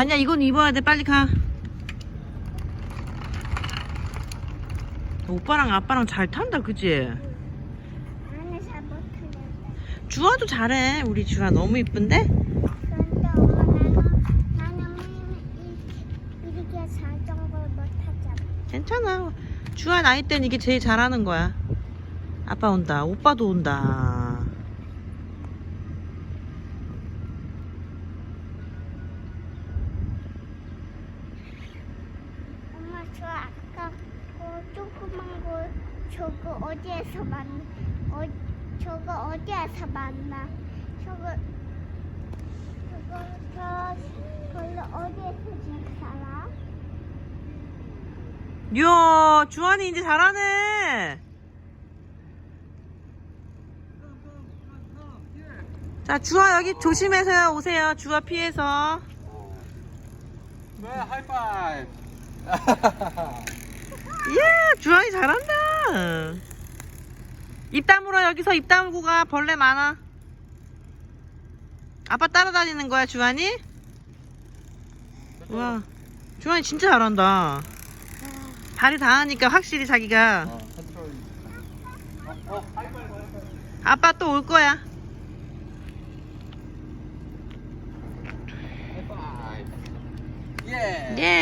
아니야 이건 입어야 돼 빨리 가 오빠랑 아빠랑 잘 탄다 그지? 나는 잘 못하는데. 주아도 잘해 우리 주아 너무 이쁜데? 그런데 엄마 나는 나는 매일 이- 이렇게 자전거 못하잖아. 괜찮아 주아 나이 땐 이게 제일 잘하는 거야 아빠 온다 오빠도 온다 엄마 저 아까 그 조그만 거 저거 어디에서 만 어, 저거 어디에서 만나? 저거 저거 저 별로 어디에서 집 살아? 이야 주아이 이제 잘하네 자 주아 여기 조심해서 오세요 주아 피해서 왜 하이파이브 이야 주아이 잘한다. 입 다물어 여기서 입 다물고 가 벌레 많아. 아빠 따라다니는 거야 주한이? 와 주한이 진짜 잘한다. 다리 닿으니까 확실히 자기가. 어 어, 어 아빠 또 올 거야. 예 예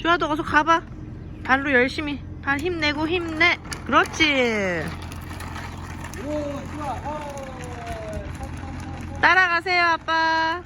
주아도 어서 가봐. 발로 열심히. 발 힘내고 힘내. 그렇지. 따라가세요 아빠